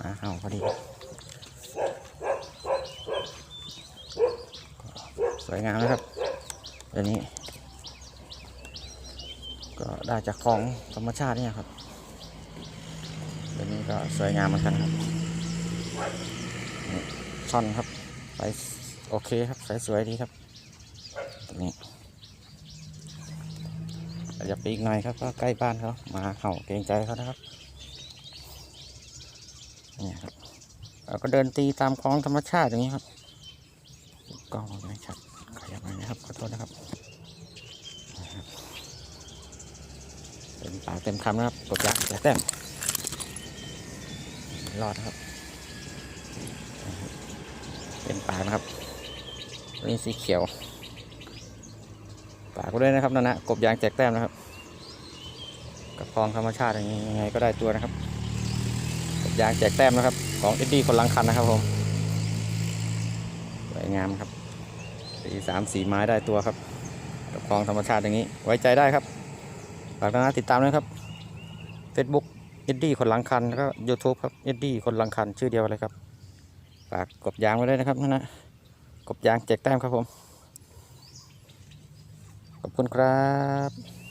มาเอาพอดี สวยงามนะครับเดี๋ยวนี้ ก็ได้จากของธรรมชาติเนี่ยครับเดี๋ยวนี้ก็สวยงามเหมือนกันครับช่อนครับไปโอเคครับไซส์สวยดีครับตัวนี้ ย่าไปอีกหน่อยครับก็ใกล้บ้านเขามาเห่าเกรงใจเขานะครับนี่ครับเราก็เดินตีตามคลองธรรมชาติอย่างนี้ครับกล้องไม่ชัดขยับหน่อยนะครับขอโทษนะครับเต็มปากเต็มคำนะครับกดยักแจกแต้มรอดนะครับเต็มปากนะครับตัวนี้สีเขียว ปากก็ด้วยนะครับนั่นนะกบยางแจกแต้มนะครับ กับคลองธรรมชาติอย่างนี้ยังไงก็ได้ตัวนะครับกบยางแจกแต้มนะครับของเอ็ดดี้คนลังคันนะครับผมสวยงามครับสีสามสีไม้ได้ตัวครับกับคลองธรรมชาติอย่างนี้ ไว้ใจได้ครับฝากนะติดตามด้วยครับ Facebook เอ็ดดี้คนลังคันแล้วก็ YouTube ครับเอ็ดดี้คนลังคันชื่อเดียวเลยครับฝากกบยางไว้ด้วยนะครับนั่นนะกบยางแจกแต้มครับผม ขอบคุณครับ